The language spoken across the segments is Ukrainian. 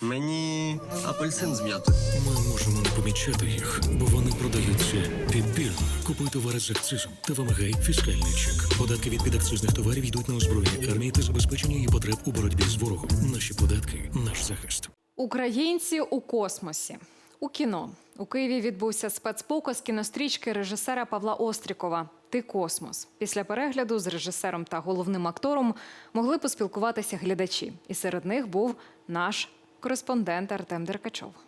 Мені апельсин з м'ятою. Ми можемо не помічати їх, бо вони продаються підбірно. Купуй товари з акцизом та вимагай фіскальний чек. Податки від підакцизних товарів йдуть на озброєння армії та забезпечення її потреб у боротьбі з ворогом. Наші податки наш захист. Українці у космосі у кіно у Києві відбувся спецпоказ кінострічки режисера Павла Острікова Ти космос. Після перегляду з режисером та головним актором могли поспілкуватися глядачі, і серед них був наш кореспондент Артем Деркачов.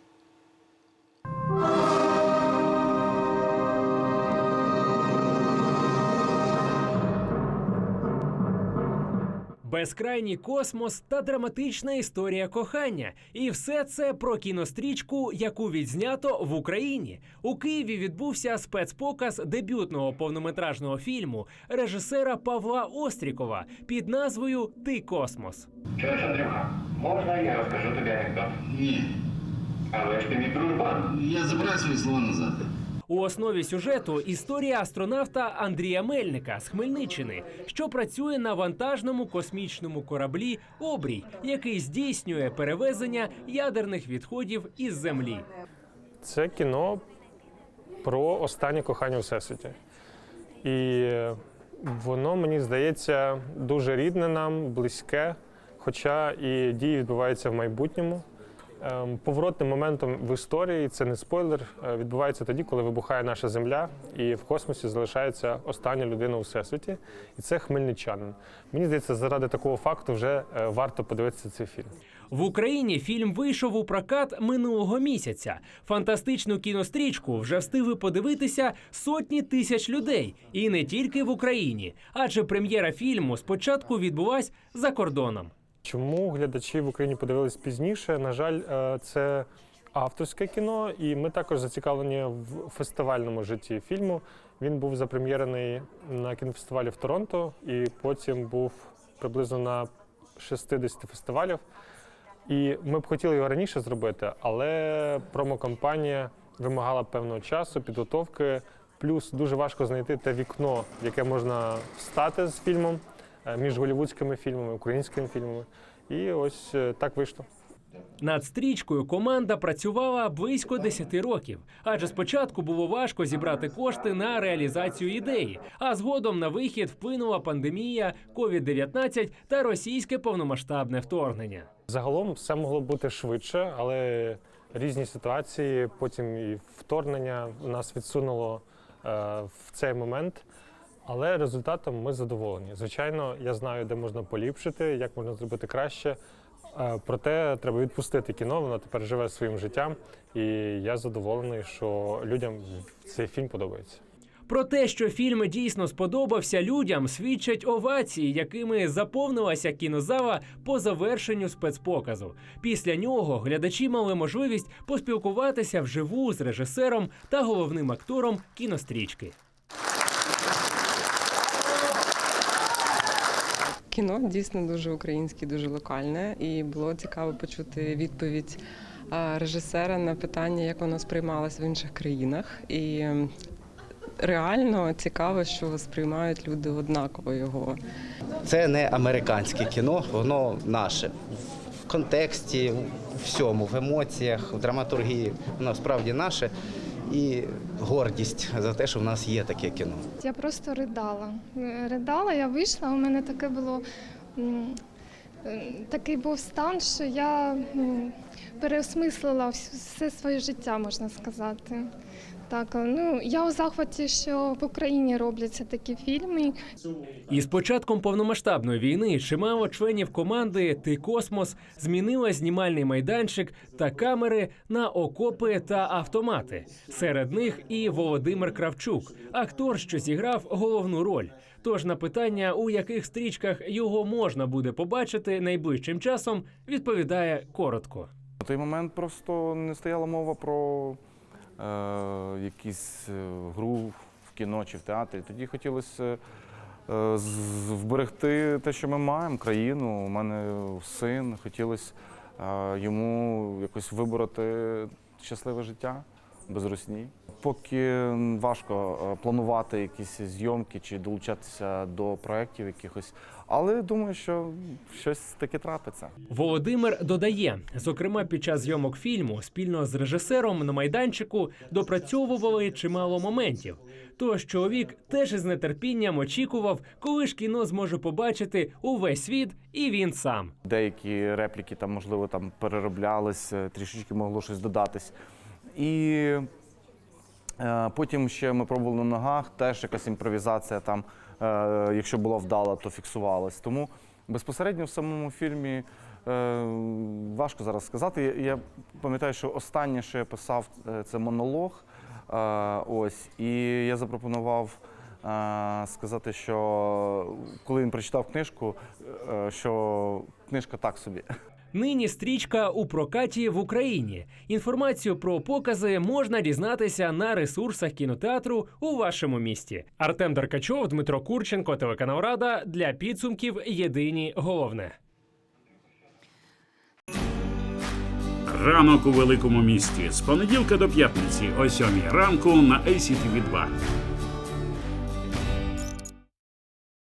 Безкрайній космос та драматична історія кохання. І все це про кінострічку, яку відзнято в Україні. У Києві відбувся спецпоказ дебютного повнометражного фільму режисера Павла Острікова під назвою Ти космос. Чуєш, Андрюха, можна я розкажу тобі анекдот? Ні, Але ж ти мій дружбан. я забираю свої слова назад. У основі сюжету історія астронавта Андрія Мельника з Хмельниччини, що працює на вантажному космічному кораблі Обрій, який здійснює перевезення ядерних відходів із землі. Це кіно про останнє кохання у всесвіті. І воно, мені здається, дуже рідне нам, близьке, хоча і дії відбуваються в майбутньому. Ем, Поворотним моментом в історії, це не спойлер, е, відбувається тоді, коли вибухає наша земля, і в космосі залишається остання людина у всесвіті, і це хмельничанин. Мені здається, заради такого факту вже е, варто подивитися цей фільм. В Україні фільм вийшов у прокат минулого місяця. Фантастичну кінострічку вже встигли подивитися сотні тисяч людей, і не тільки в Україні, адже прем'єра фільму спочатку відбулась за кордоном. Чому глядачі в Україні подивились пізніше? На жаль, е, це авторське кіно, і ми також зацікавлені в фестивальному житті фільму. Він був запрем'єрений на кінофестивалі в Торонто, і потім був приблизно на 60 фестивалів. І ми б хотіли його раніше зробити, але промокампанія вимагала певного часу, підготовки. Плюс дуже важко знайти те вікно, яке можна встати з фільмом між голівудськими фільмами, українськими фільмами. І ось е, так вийшло. Над стрічкою команда працювала близько 10 років, адже спочатку було важко зібрати кошти на реалізацію ідеї, а згодом на вихід вплинула пандемія, COVID-19 та російське повномасштабне вторгнення. Загалом все могло бути швидше, але різні ситуації, потім і вторгнення нас відсунуло е, в цей момент. Але результатом ми задоволені. Звичайно, я знаю, де можна поліпшити, як можна зробити краще. Е, Проте треба відпустити кіно, воно тепер живе своїм життям, і я задоволений, що людям цей фільм подобається. Про те, що фільм дійсно сподобався людям, свідчать овації, якими заповнилася кінозала по завершенню спецпоказу. Після нього глядачі мали можливість поспілкуватися вживу з режисером та головним актором кінострічки. Кіно дійсно дуже українське, дуже локальне, і було цікаво почути відповідь режисера на питання, як воно сприймалось в інших країнах. І реально цікаво, що сприймають люди однаково його. Це не американське кіно, воно наше. В контексті, в всьому, в емоціях, в драматургії, воно справді наше. І гордість за те, що в нас є таке кіно. Я просто ридала. Ридала, я вийшла, у мене таке було. е, Такий був стан, що я м, переосмислила все своє життя, можна сказати. Так, е, ну я у захваті, що в Україні робляться такі фільми. І з початком повномасштабної війни чимало членів команди Ти космос змінила знімальний майданчик та камери на окопи та автомати. Серед них і Володимир Кравчук, актор, що зіграв головну роль. Тож на питання, у яких стрічках його можна буде побачити найближчим часом, відповідає коротко. Той момент просто не стояла мова про е, якусь е, гру в кіно чи в театрі. Тоді хотілося е, вберегти те, що ми маємо, країну. У мене син, хотілося е, йому якось вибороти щасливе життя. Без русні. Поки важко е, планувати якісь зйомки чи долучатися до проєктів якихось, але думаю, що щось таке трапиться. Володимир додає, зокрема, під час зйомок фільму спільно з режисером на майданчику допрацьовували чимало моментів. Тож чоловік теж із нетерпінням очікував, коли ж кіно зможе побачити увесь світ, і він сам. Деякі репліки там, можливо, там перероблялись, е, трішечки могло щось додатись. І е, потім ще ми пробували на ногах, теж якась імпровізація там, е, якщо була вдала, то фіксувалась. Тому безпосередньо в самому фільмі е, важко зараз сказати. Я, пам'ятаю, що останнє, що я писав, це монолог. Ось, і я запропонував. Сказати, що коли він прочитав книжку, що книжка так собі. Нині стрічка у прокаті в Україні. Інформацію про покази можна дізнатися на ресурсах кінотеатру у вашому місті. Артем Деркачов, Дмитро Курченко, телеканал Рада для підсумків. Єдині головне. Ранок у великому місті з понеділка до п'ятниці о 7 ранку на ACTV 2